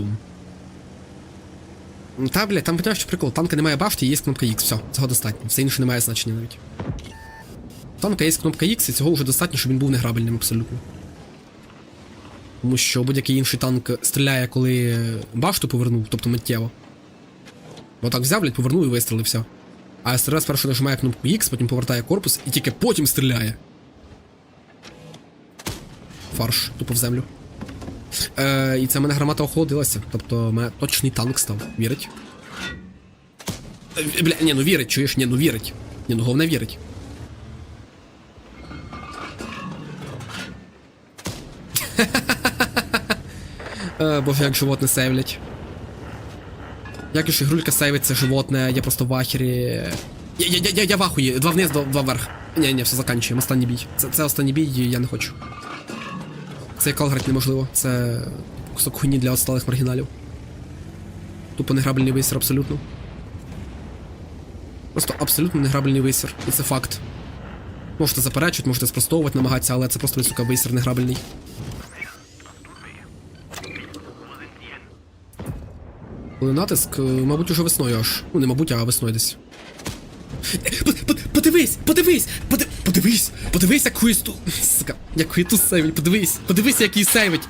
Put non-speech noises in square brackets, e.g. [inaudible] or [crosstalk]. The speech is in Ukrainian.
Дум. Та, блядь, там понимаєш, що прикол. Танка немає бафти, є кнопка X, все, цього достатньо. Все інше не має значення навіть. Танка є кнопка X, і цього вже достатньо, щоб він був неграбельним абсолютно. Тому що будь-який інший танк стріляє, коли башту повернув, тобто миттєво. Отак взяв, блядь, повернув і вистрілив, все. А СРС спершу нажимає кнопку X, потім повертає корпус і тільки потім стріляє. Фарш, тупо в землю. Е, і це в мене гармата охолодилася. Тобто в мене точний танк став. Вірить? Е, Бля, ні, ну вірить, чуєш? Ні, ну вірить. Ні, ну головне вірить. [laughs] Е, Боже, як животне сейвлять. Як ж ігрулька сейвить це животне, я просто в ахері. Я, я, я, я, в ахуї, два вниз, два вверх. Ні, ні, все заканчуємо, останній бій. Це, це останній бій, я не хочу. Цей кал неможливо, це кусок хуйні для отсталих маргіналів. Тупо неграбельний висір абсолютно. Просто абсолютно неграбельний висір, і це факт. Можете заперечувати, можете спростовувати, намагатися, але це просто сука висір неграбельний. Коли натиск, е, мабуть, уже весною аж. Ну, не мабуть, а весною десь. Е, по- по- Подивись, подивись, поди- подивись, подивись, як хуїсту. Сука, як хуїту сейвить, подивись, подивись, як її сейвить.